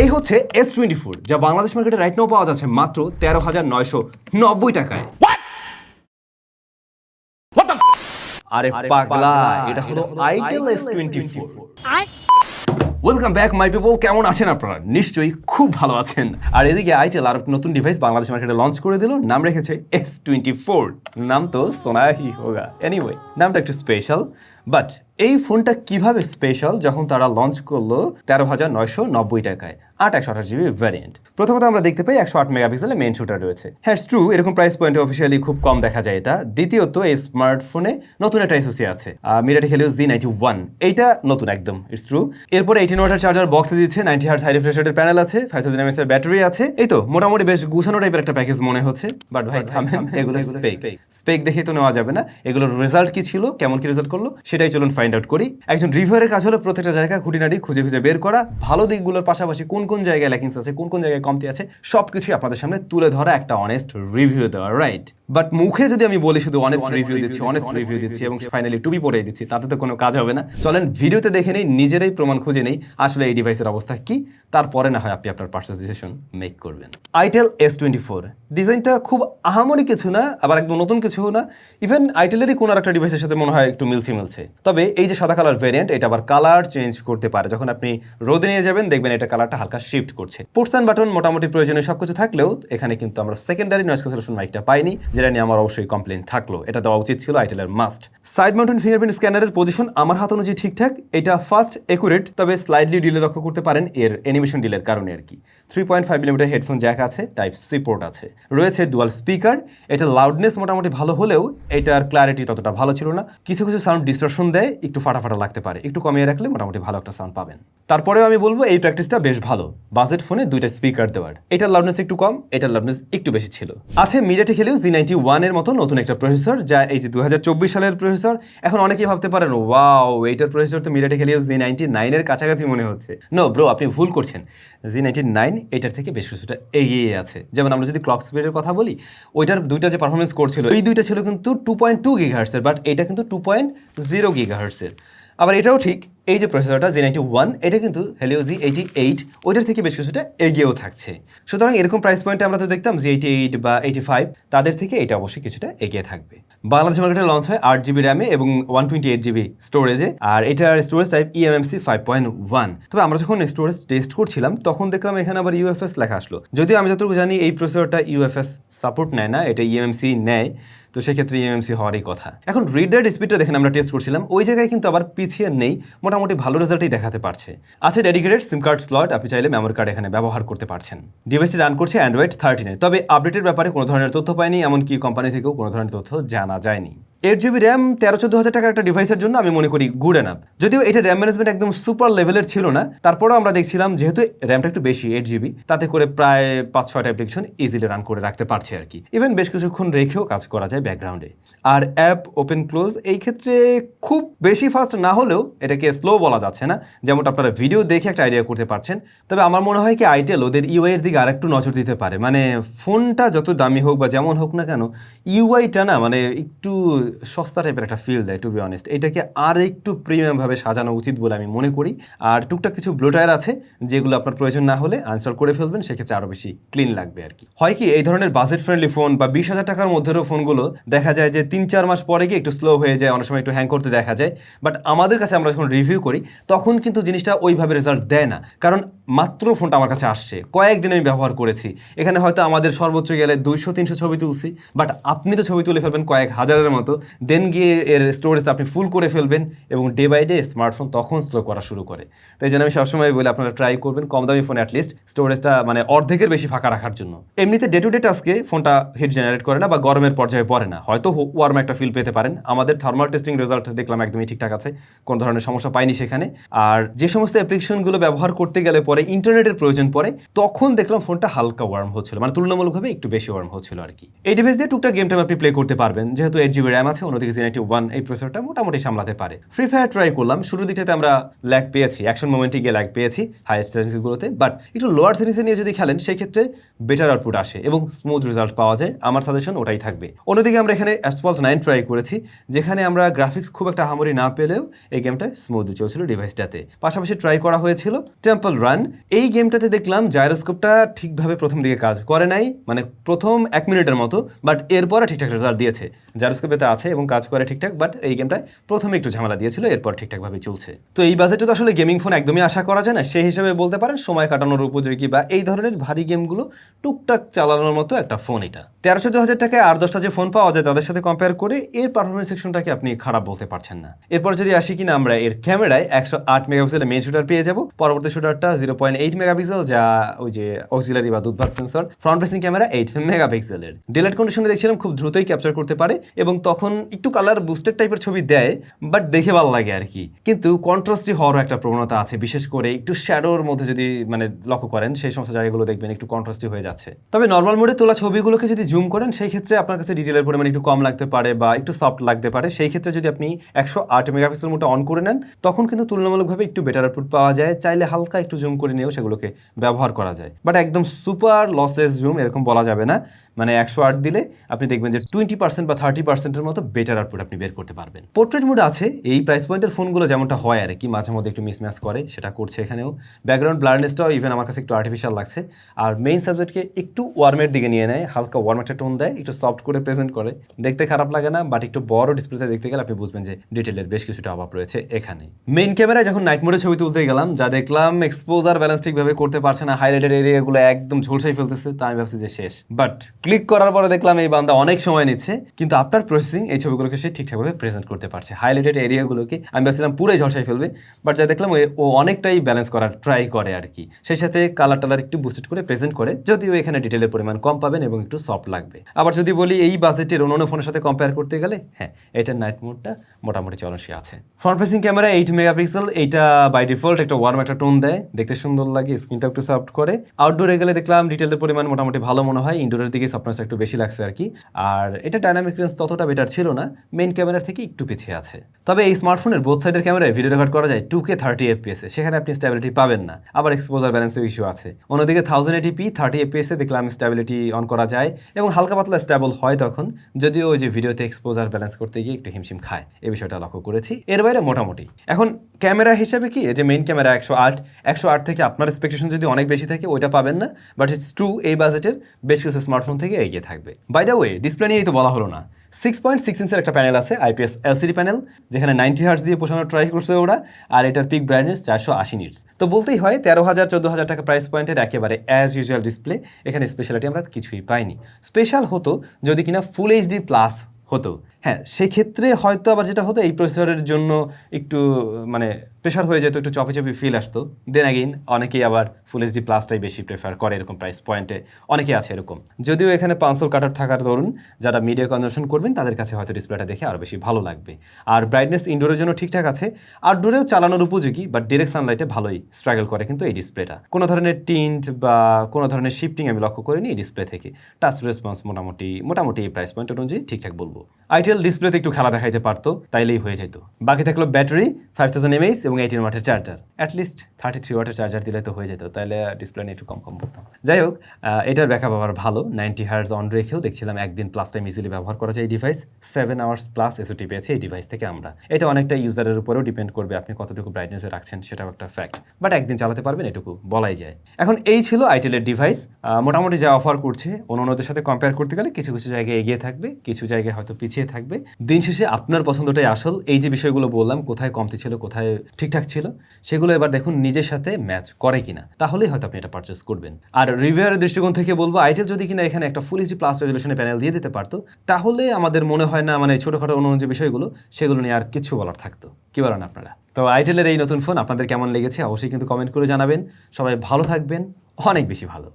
এই হচ্ছে S twenty four যা বাংলাদেশ মার্কেটে রাইট নাও পাওয়া যাচ্ছে মাত্র তেরো হাজার নয়শো নব্বই টাকায়। আরে পাগলা এটা হলো itel S twenty four welcome back my people কেমন আছেন আপনারা? নিশ্চয়ই খুব ভালো আছেন। আর এদিকে আইটেল আর নতুন ডিভাইস বাংলাদেশ মার্কেটে লঞ্চ করে দিল। নাম রেখেছে এস টোয়েন্টি ফোর নাম তো সোনাহি হোগা। এনিওয়ে নামটা একটু স্পেশাল বাট এই ফোনটা কীভাবে স্পেশাল যখন তারা লঞ্চ করল তেরো হাজার নয়শো নব্বই টাকায়। আট একশো আঠাশ জিবি ভ্যারিয়েন্ট প্রথমত আমরা দেখতে পাই একশো আট মেগাপিক্সেলের মেন শুটার রয়েছে। হ্যাঁ ট্রু এরকম প্রাইস পয়েন্টে অফিসিয়ালি খুব কম দেখা যায় এটা। দ্বিতীয়ত, এই স্মার্টফোনে নতুন একটা এসোসি আছে। মিরাটি হেলিও জি নাইনটি ওয়ান এইটা নতুন একদম ইটস ট্রু এরপরে এইটিন ওয়াটার চার্জার বক্সে দিচ্ছে নাইনটি হার্ট হাই রিফ্রেশারের প্যানেল আছে ফাইভ থাউজেন্ড এমএস এর ব্যাটারি আছে। এই তো মোটামুটি বেশ গুছানো টাইপের একটা প্যাকেজ মনে হচ্ছে। বাট ভাই থামেন এগুলো স্পেক স্পেক দেখে তো নেওয়া যাবে না। এগুলোর রেজাল্ট কি ছিল কেমন কি রেজাল্ট করল সেটাই চলুন ফাইন্ড আউট করি। একজন রিভিউয়ারের কাজ হলো প্রত্যেকটা জায়গা খুঁটিনাটি খুঁজে খুঁজে বের করা। ভালো দিকগুলোর পাশাপাশি কোন কোন জায়গায় ল্যাকিংস আছে কোন কোন জায়গায় কমতি আছে সবকিছুই আপনাদের সামনে তুলে ধরা একটা অনেস্ট রিভিউ দেওয়া রাইট বাট মুখে যদি আমি বলি শুধু অনেস্ট রিভিউ দিচ্ছি অনেস্ট রিভিউ দিচ্ছি এবং ফাইনালি টুপি পরে দিচ্ছি তাতে তো কোনো কাজ হবে না। চলেন ভিডিওতে দেখে নেই নিজেরাই প্রমাণ খুঁজে নেই। আসলে এই ডিভাইসের অবস্থা কি? তারপরে না হয় আপনি আপনার পার্সেস ডিসিশন মেক করবেন। আইটেল এস টোয়েন্টি ফোর ডিজাইনটা খুব আহামরি কিছু না, আবার একদম নতুন কিছু না। ইভেন আইটেলেরই কোনো একটা ডিভাইসের সাথে মনে হয় একটু মিলছে মিলছে। তবে এই যে সাদা কালার ভ্যারিয়েন্ট এটা আবার কালার চেঞ্জ করতে পারে। যখন আপনি রোদে নিয়ে যাবেন, দেখবেন এটা কালারটা হালকা শিফট করছে। পোর্টস বাটন মোটামুটি প্রয়োজনীয় সবকিছু থাকলেও, এখানে কিন্তু আমরা সেকেন্ডারি নয়েস ক্যান্সেলেশন মাইকটা পাইনি, যেটা নিয়ে আমার অবশ্যই কমপ্লেন থাকল। এটা দেওয়া উচিত ছিল আইটেলের মাস্ট সাইড মাউন্টেন ফিঙ্গারপ্রিন্ট স্ক্যানারের পজিশন আমার হাত অনুযায়ী ঠিকঠাক, এটা ফার্স্ট একুরেট তবে স্লাইডলি ডিলে লক্ষ্য করতে পারেন এর অ্যানিমেশন ডিলের কারণে আর কি। Three point five millimeter headphone jack আছে টাইপ সি পোর্ট আছে। রয়েছে ডুয়াল স্পিকার এটা লাউডনেস মোটামুটি ভালো হলেও এটার ক্লারিটি ততটা ভালো ছিল না। কিছু কিছু সাউন্ড ডিস্ট্রাকশন দেয়, একটু ফাটাফাটা লাগতে পারে, একটু কমিয়ে রাখলে মোটামুটি ভালো একটা সাউন্ড পাবেন। তারপরেও আমি বলব, এই প্র্যাকটিসটা বেশ ভালো। বাজেট ফোনে দুইটা স্পিকার দেওয়ার। এটার লাউডনেস একটু কম, এটার লাউডনেস একটু বেশি ছিল। আছে মিডিয়াটে খেলেও জি নাইনটি ওয়ানের মতো নতুন একটা প্রসেসর যা এই যে দু হাজার চব্বিশ সালের প্রসেসর এখন অনেকেই ভাবতে পারেন ওয়াও এইটার প্রসেসর তো মিডিয়াটে খেলেও জি নাইনটি নাইনের কাছাকাছি মনে হচ্ছে। নো ব্রো আপনি ভুল করছেন। জি নাইনটি নাইন এটার থেকে বেশ কিছুটা এগিয়ে আছে। যেমন আমরা যদি ক্লক স্পিডের কথা বলি, ওইটার দুইটা যে পারফরমেন্স করছিল, এই দুইটা ছিল কিন্তু টু পয়েন্ট টু গিগাহার্সের বাট এটা কিন্তু টু পয়েন্ট জিরো গিগাহার্সের আবার এটাও ঠিক, এই যে প্রসেসরটা জি নাইনটি ওয়ান এটা কিন্তু হেলিও জি এইটি এইট ওইটার থেকে বেশ কিছুটা এগিয়েও থাকছে। সুতরাং এরকম প্রাইস পয়েন্টে আমরা তো দেখতাম জি এইটি এইট বা এইটি ফাইভ তাদের থেকে এটা অবশ্যই কিছুটা এগিয়ে থাকবে। বাংলাদেশ মার্কেটে লঞ্চ হয় আট জিবি র্যামে এবং ওয়ান টোয়েন্টি এইট জিবি স্টোরেজে আর এটার storage type eMMC five point one তবে আমরা যখন স্টোরেজ টেস্ট করছিলাম, তখন দেখলাম এখানে আবার ইউএফএস লেখা আসলো। যদিও আমি যতটুকু জানি, এই প্রসেসরটা ইউএফএস সাপোর্ট নেয় না, এটা ইএমএমসি নেয়। তো সেক্ষেত্রে ইএমএমসি হওয়ারই কথা। এখন রিডার স্পিডটা দেখেন আমরা টেস্ট করছিলাম, ওই জায়গায় কিন্তু আবার পিছিয়ে নেই, মোটামুটি ভালো রেজাল্টই দেখাতে পারছে। আছে ডেডিকেটেড সিম কার্ড স্লট আপনি চাইলে মেমোরি কার্ড এখানে ব্যবহার করতে পারছেন। ডিভাইসটি রান করছে অ্যান্ড্রয়েড থার্টিনে তবে আপডেটের ব্যাপারে কোনো ধরনের তথ্য পায়নি এমনকি কোম্পানি থেকেও কোনো ধরনের তথ্য জানা যায়নি। এইট জিবি র্যাম তেরো চোদ্দ হাজার টাকার একটা ডিভাইসের জন্য আমি মনে করি গুড এনাফ যদিও এটা র্যাম ম্যানেজমেন্ট একদম সুপার লেভেলের ছিল না, তারপরেও আমরা দেখছিলাম যেহেতু র্যামটা একটু বেশি এইট জিবি তাতে করে প্রায় পাঁচ ছয়টা অ্যাপ্লিকেশন ইজিলি রান করে রাখতে পারছে আর কি। ইভেন বেশ কিছুক্ষণ রেখেও কাজ করা যায় ব্যাকগ্রাউন্ডে আর অ্যাপ ওপেন ক্লোজ এই ক্ষেত্রে খুব বেশি ফাস্ট না হলেও এটাকে স্লো বলা যাচ্ছে না, যেমনটা আপনারা ভিডিও দেখে একটা আইডিয়া করতে পারছেন। তবে আমার মনে হয় কি আইটেল ওদের ইউআই এর দিকে আরেকটু নজর দিতে পারে। মানে ফোনটা যত দামি হোক বা যেমন হোক না কেন ইউআইটা না মানে একটু সস্তা টাইপের একটা ফিল দেয় টু বি অনেস্ট এটাকে আর একটু প্রিমিয়ামভাবে সাজানো উচিত বলে আমি মনে করি। আর টুকটাক কিছু ব্লোটায়ার আছে, যেগুলো আপনার প্রয়োজন না হলে আনস্টল করে ফেলবেন, সেক্ষেত্রে আরও বেশি ক্লিন লাগবে আর কি। হয় কি, এই ধরনের বাজেট ফ্রেন্ডলি ফোন বা বিশ হাজার টাকার মধ্যেরও ফোনগুলো দেখা যায় যে তিন চার মাস পরে গিয়ে একটু স্লো হয়ে যায়, অনেক সময় একটু হ্যাং করতে দেখা যায়। বাট আমাদের কাছে আমরা যখন রিভিউ করি, তখন কিন্তু জিনিসটা ওইভাবে রেজাল্ট দেয় না। কারণ মাত্র ফোনটা আমার কাছে আসছে। কয়েকদিন আমি ব্যবহার করেছি। এখানে হয়তো আমাদের সর্বোচ্চ গেলে দুইশো, তিনশো ছবি তুলছি। বাট আপনি তো ছবি তুলে ফেলবেন কয়েক হাজারের মতো। দেন গিয়ে এর স্টোরেজটা আপনি ফুল করে ফেলবেন এবং ডে বাই ডে স্মার্টফোন তখন স্লো করা শুরু করে। তাই জন্য আমি সবসময় বলি, আপনারা ট্রাই করবেন কম দামি ফোন অ্যাটলিস্ট স্টোরেজটা মানে অর্ধেকের বেশি ফাঁকা রাখার জন্য। এমনিতে ডে টু ডে টাস্কে ফোনটা হিট জেনারেট করে না বা গরমের পর্যায়ে পড়ে না। হয়তো ওয়ার্ম একটা ফিল পেতে পারেন। আমাদের থার্মাল টেস্টিং রেজাল্ট দেখলাম একদমই ঠিকঠাক আছে। কোনো ধরনের সমস্যা পাইনি সেখানে। আর যে সমস্ত অ্যাপ্লিকেশনগুলো ব্যবহার করতে গেলে পরে ইন্টারনেটের প্রয়োজন পড়ে, তখন দেখলাম ফোনটা হালকা ওয়ার্ম হচ্ছিল। মানে তুলনামূলকভাবে একটু বেশি ওয়ার্ম হচ্ছিল আর কি। এই ডিভাইস দিয়ে টুকটাক গেম টাইম আপনি প্লে করতে পারবেন। যেহেতু এইট জিবি র্যাম র্যাম আছে, অন্যদিকে জেনাইটি ওয়ান এই প্রসেসরটা মোটামুটি সামলাতে পারে। ফ্রি ফায়ার ট্রাই করলাম শুরুর দিকটাতে আমরা ল্যাগ পেয়েছি অ্যাকশন মোমেন্টে গিয়ে ল্যাগ পেয়েছি হাইয়েস্ট সেটিংসগুলোতে বাট একটু লোয়ার সেটিংসে নিয়ে যদি খেলেন সেই ক্ষেত্রে বেটার আউটপুট আসে এবং স্মুথ রেজাল্ট পাওয়া যায়। আমার সাজেশন ওটাই থাকবে। অন্যদিকে আমরা এখানে অ্যাসফল্ট নাইন ট্রাই করেছি, যেখানে আমরা গ্রাফিক্স খুব একটা হামরি না পেলেও এই গেমটা স্মুথ চলছিল ডিভাইসটাতে পাশাপাশি ট্রাই করা হয়েছিল টেম্পল রান এই গেমটাতে দেখলাম জাইরোস্কোপটা ঠিকভাবে প্রথম দিকে কাজ করে নাই মানে প্রথম এক মিনিটের মতো বাট এরপরে ঠিকঠাক রেজাল্ট দিয়েছে। জাইরোস্কোপেতে আছে এবং কাজ করে ঠিকঠাক বাট এই গেমটায় প্রথমে একটু ঝামেলা দিয়েছিল, এরপর ঠিকঠাকভাবে চলছে। তো এই বাজেটে তো আসলে গেমিং ফোন একদমই আশা করা যায় না, সেই হিসেবে বলতে পারেন সময় কাটানোর উপযোগী বা এই ধরনের ভারী গেমগুলো টুকটাক চালানোর মতো একটা ফোন এটা। তেরো চোদ্দ হাজার টাকায় আর দশটা যে ফোন পাওয়া যায় তাদের সাথে কম্পেয়ার করে এর পারফরমেন্স সেকশনটাকে আপনি খারাপ বলতে পারছেন না। এরপর যদি আসি কিনা আমরা এর ক্যামেরায় একশো আট মেগাপিক্সেলের মেন শুটার পেয়ে যাব। পরবর্তী শুটারটা জিরো পয়েন্ট এইট মেগাপিক্সেল যা ওই যে অক্সিলারি বা দুধভাত sensor front facing camera eight মেগাপিক্সেলের ডিলেট কন্ডিশনে দেখছিলাম, খুব দ্রুতই ক্যাপচার করতে পারে এবং তখন একটু কালার বুস্টেড টাইপের ছবি দেয় বাট দেখে ভালো লাগে আর কি। কিন্তু কন্ট্রাস্টি হওয়ার একটা প্রবণতা আছে, বিশেষ করে একটু শ্যাডোর মধ্যে যদি মানে লক্ষ্য করেন, সেই সমস্ত জায়গাগুলো দেখবেন একটু কন্ট্রাস্টি হয়ে যাচ্ছে। তবে নর্মাল মোডে তোলা ছবিগুলোকে যদি জুম করেন, সেই ক্ষেত্রে আপনার কাছে ডিটেলের পরিমাণ একটু কম লাগতে পারে বা একটু সফট লাগতে পারে। সেই ক্ষেত্রে যদি আপনি একশো আট মেগাপিক্সেল মোটা অন করে নেন, তখন কিন্তু তুলনামূলকভাবে একটু বেটার আউটপুট পাওয়া যায়। চাইলে হালকা একটু জুম করে নিয়েও সেগুলোকে ব্যবহার করা যায়। বাট একদম সুপার লসলেস জুম এরকম বলা যাবে না। মানে একশো আট দিলে আপনি দেখবেন যে টোয়েন্টি পার্সেন্ট বা থার্টি পার্সেন্টের মতো বেটার আউটপুট আপনি বের করতে পারবেন। পোর্ট্রেট মোড আছে, এই প্রাইস পয়েন্টের ফোনগুলো যেমনটা হয় আর কি, মাঝে মধ্যে একটু মিসম্যাচ করে, সেটা করছে এখানেও। ব্যাকগ্রাউন্ড ব্লারনেসটাও ইভেন আমার কাছে একটু আর্টিফিশিয়াল লাগছে। আর মেইন সাবজেক্টকে একটু ওয়ার্মের দিকে নিয়ে নেয়, হালকা ওয়ার্ম একটা টোন দেয়, একটু সফট করে প্রেজেন্ট করে। দেখতে খারাপ লাগে না বাট একটু বড় ডিসপ্লেতে দেখতে গেলে আপনি বুঝবেন যে ডিটেলের বেশ কিছুটা অভাব রয়েছে এখানে। মেইন ক্যামেরায় যখন নাইট মোডে ছবি তুলতে গেলাম, যা দেখলাম এক্সপোজার ব্যালেন্স ঠিকভাবে করতে পারছে না হাইলাইটেড এরিয়াগুলো একদম ঝলসাই ফেলতেছে, তা আমি ভাবছি যে শেষ। বাট ক্লিক করার পরে দেখলাম এই বান্দা অনেক সময় নিচ্ছে, কিন্তু আফটার প্রসেসিং এই ছবিগুলোকে সে ঠিকঠাকভাবে প্রেজেন্ট করতে পারছে। হাইলাইটেড এরিয়াগুলোকে আমি ভাবছিলাম পুরোই ঝলসাই ফেলবে বাট যা দেখলাম ও- অনেকটাই ব্যালেন্স করার ট্রাই করে আর কি। সেই সাথে কালার টালার একটু বুস্টেড করে প্রেজেন্ট করে, যদিও এখানে ডিটেলের পরিমাণ কম পাবেন এবং একটু সফট লাগবে। আবার যদি বলি এই বাজেটের অন্য ফোনের সাথে কম্পেয়ার করতে গেলে হ্যাঁ এটার নাইট মোডটা মোটামুটি চলনসই আছে। Front facing camera eight megapixel এইটা বাই ডিফল্ট একটা ওয়ার্ম একটা টোন দেয়, দেখতে সুন্দর লাগে স্ক্রিনটা একটু সফট করে। আউটডোরে গেলে দেখলাম ডিটেলের পরিমাণ মোটামুটি ভালো মনে হয় ইনডোরের দিকে সফটনেস একটু বেশি লাগছে আর কি। আর এটা ডাইনামিক রেঞ্জ ততটা বেটার ছিল না মেইন ক্যামেরার থেকে একটু পিছিয়ে আছে। তবে এই স্মার্টফোনের বোথ সাইডের ক্যামেরায় ভিডিও রেকর্ড করা যায় টু কে থার্টি এফপিএস সেখানে আপনি স্টেবিলিটি পাবেন না। আবার এক্সপোজার ব্যালেন্সের ইস্যু আছে। অন্যদিকে থাউজেন্ড এটিপি থার্টি এফপিএস দেখলাম স্ট্যাবিলিটি অন করা যায় এবং হালকা পাতলা স্ট্যাবল হয় তখন। যদিও ওই যে ভিডিওতে এক্সপোজার ব্যালেন্স করতে গিয়ে একটু হিমশিম খায়। এই বিষয়টা লক্ষ্য করেছি। এর বাইরে মোটামুটি। এখন ক্যামেরা হিসাবে কি যে মেইন ক্যামেরা একশো আট একশো আট থেকে আপনার এক্সপেকটেশন যদি অনেক বেশি থাকে, ওইটা পাবেন না। বাট ইটস ট্রু এই বাজেটের বেশ কিছু স্মার্টফোন থেকে এগিয়ে থাকবে। বাই দ্য ওয়ে ডিসপ্লে নিয়েই তো বলা হলো না। সিক্স পয়েন্ট সিক্স ইঞ্চের একটা প্যানেল আছে আইপিএস এলসিডি প্যানেল যেখানে নাইনটি হার্স দিয়ে পোষানোর ট্রাই করছে ওরা, আর এটার পিক ব্রাইটনেস চারশো আশি নিটস তো বলতেই হয়, তেরো হাজার, চোদ্দ হাজার টাকা প্রাইস পয়েন্টের একেবারে অ্যাজ ইউজুয়াল ডিসপ্লে এখানে স্পেশালিটি আমরা কিছুই পাইনি। স্পেশাল হতো যদি কিনা ফুল এইচডি প্লাস হতো। হ্যাঁ সেক্ষেত্রে হয়তো আবার যেটা হতো, এই প্রসেসরের জন্য একটু মানে প্রেশার হয়ে যেত, একটু চপে চপে ফিল আসতো। দেন অ্যাগেইন অনেকেই আবার ফুল এইচডি প্লাসটাই বেশি প্রেফার করে এরকম প্রাইস পয়েন্টে অনেকেই আছে এরকম। যদিও এখানে পাঁচশো কাটার থাকার দরুন, যারা মিডিয়া কনজামশন করবেন, তাদের কাছে হয়তো ডিসপ্লেটা দেখে আরও বেশি ভালো লাগবে। আর ব্রাইটনেস ইনডোরের জন্য ঠিকঠাক আছে। আউটডোরেও চালানোর উপযোগী বাট ডিরেক্ট সানলাইটে ভালোই স্ট্রাগল করে কিন্তু এই ডিসপ্লেটা কোনো ধরনের টিন্ট বা কোনো ধরনের শিফটিং আমি লক্ষ্য করিনি এই ডিসপ্লে থেকে। টাচ রেসপন্স মোটামুটি মোটামুটি এই প্রাইস পয়েন্ট অনুযায়ী ঠিকঠাক বলব। আইটেল ডিসপ্লেতে একটু খেলা দেখাইতে পারতো, তাইলেই হয়ে যেত বাকি থাকল ব্যাটারি ফাইভ থাউজেন্ড এমএইচ এবং এইটিন ওয়াটের charger at least thirty three ওয়াটের চার্জার দিলে তো হয়ে যেত তাহলে ডিসপ্লে নিয়ে একটু কম কম বলতাম। যাই হোক এটার ব্যাকআপ আবার ভালো। নাইনটি হার্স অন রেখেও দেখছিলাম একদিন প্লাস টাইম ইজিলি ব্যবহার করা যায় এই device seven hours plus SOT পেয়েছে এই ডিভাইস থেকে আমরা। এটা অনেকটা ইউজারের উপরেও ডিপেন্ড করবে আপনি কতটুকু ব্রাইটনেসে রাখছেন, সেটাও একটা ফ্যাক্ট বাট একদিন চালাতে পারবেন, এটুকু বলাই যায়। এখন এই ছিল আইটেলের ডিভাইস মোটামুটি যা অফার করছে অন্য অন্যদের সাথে কম্পেয়ার করতে গেলে কিছু কিছু জায়গায় এগিয়ে থাকবে, কিছু জায়গায় হয়তো পিছিয়ে থাকবে। দিন শেষে আপনার পছন্দটাই আসল। এই যে বিষয়গুলো বললাম, কোথায় কমতি ছিল, কোথায় ঠিকঠাক ছিল, সেগুলো এবার দেখুন নিজের সাথে ম্যাচ করে কিনা। তাহলেই হয়তো আপনি এটা পারচেস করবেন। আর রিভিউয়ারের দৃষ্টিকোণ থেকে বলব আইটেল যদি কিনা এখানে একটা ফুল এইচডি প্লাস রেজলিউশনের প্যানেল দিয়ে দিতে পারতো, তাহলে আমাদের মনে হয় না মানে ছোটোখাটো অন্য যে বিষয়গুলো, সেগুলো নিয়ে আর কিছু বলার থাকতো। কি বলেন আপনারা? তো আইটেলের এই নতুন ফোন আপনাদের কেমন লেগেছে, অবশ্যই কিন্তু কমেন্ট করে জানাবেন। সবাই ভালো থাকবেন, অনেক বেশি ভালো।